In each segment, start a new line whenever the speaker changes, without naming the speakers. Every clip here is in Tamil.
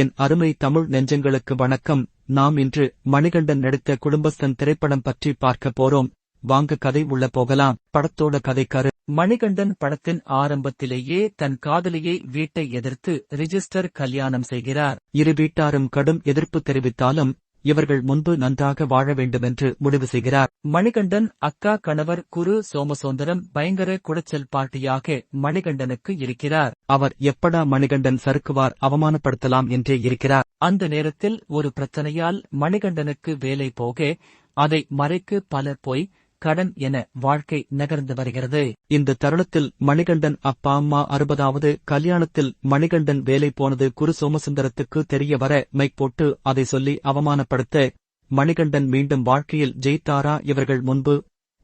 என் அருமை தமிழ் நெஞ்சங்களுக்கு வணக்கம். நாம் இன்று மணிகண்டன் நடித்த குடும்பஸ்தன் திரைப்படம் பற்றி பார்க்க போறோம். வாங்க கதை உள்ள போகலாம். படத்தோட கதைக்காரு மணிகண்டன் படத்தின் ஆரம்பத்திலேயே தன் காதலியை வீட்டை எதிர்த்து ரிஜிஸ்டர் கல்யாணம் செய்கிறார். இரு வீட்டாரும் கடும் எதிர்ப்பு தெரிவித்தாலும் இவர்கள் முன்பு நன்றாக வாழ வேண்டுமென்று முடிவு செய்கிறார். மணிகண்டன் அக்கா கணவர் குரு சோமசுந்தரம் பயங்கர குடைச்சல் பாட்டியாக மணிகண்டனுக்கு இருக்கிறார். அவர் எப்படா மணிகண்டன் சறுக்குவார் அவமானப்படுத்தலாம் என்றே இருக்கிறார். அந்த நேரத்தில் ஒரு பிரச்சனையால் மணிகண்டனுக்கு வேலை போக அதை மறைக்கு பல போய் கடன் என வாழ்க்கை நகர்ந்து வருகிறது. இந்த தருணத்தில் மணிகண்டன் அப்பா அம்மா அறுபதாவது கல்யாணத்தில் மணிகண்டன் வேலை போனது குரு சோமசுந்தரத்துக்கு தெரிய வர மைக் போட்டு அதை சொல்லி அவமானப்படுத்த மணிகண்டன் மீண்டும் வாழ்க்கையில் ஜெயித்தாரா இவர்கள் முன்பு?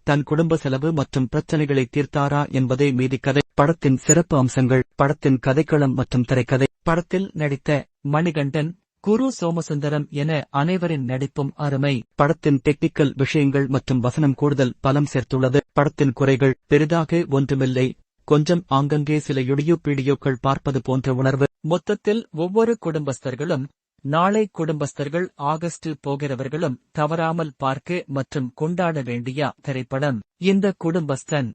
தன் குடும்ப செலவு மற்றும் பிரச்சனைகளை தீர்த்தாரா என்பதே மீதி கதை. படத்தின் சிறப்பு அம்சங்கள் படத்தின் கதைக்களம் மற்றும் திரைக்கதை. படத்தில் நடித்த மணிகண்டன் குரு சோமசுந்தரம் என அனைவரின் நடிப்பும் அருமை. படத்தின் டெக்னிக்கல் விஷயங்கள் மற்றும் வசனம் கூடுதல் பலம் சேர்த்துள்ளது. படத்தின் குறைகள் பெரிதாக ஒன்றுமில்லை. கொஞ்சம் ஆங்கங்கே சில இடியோ பீடியோக்கள் பார்ப்பது போன்ற உணர்வு. மொத்தத்தில் ஒவ்வொரு குடும்பஸ்தர்களும் நாளை குடும்பஸ்தர்கள் ஆகஸ்ட் போகிறவர்களும் தவறாமல் பார்க்க மற்றும் கொண்டாட வேண்டிய திரைப்படம். இந்த குடும்பஸ்தன்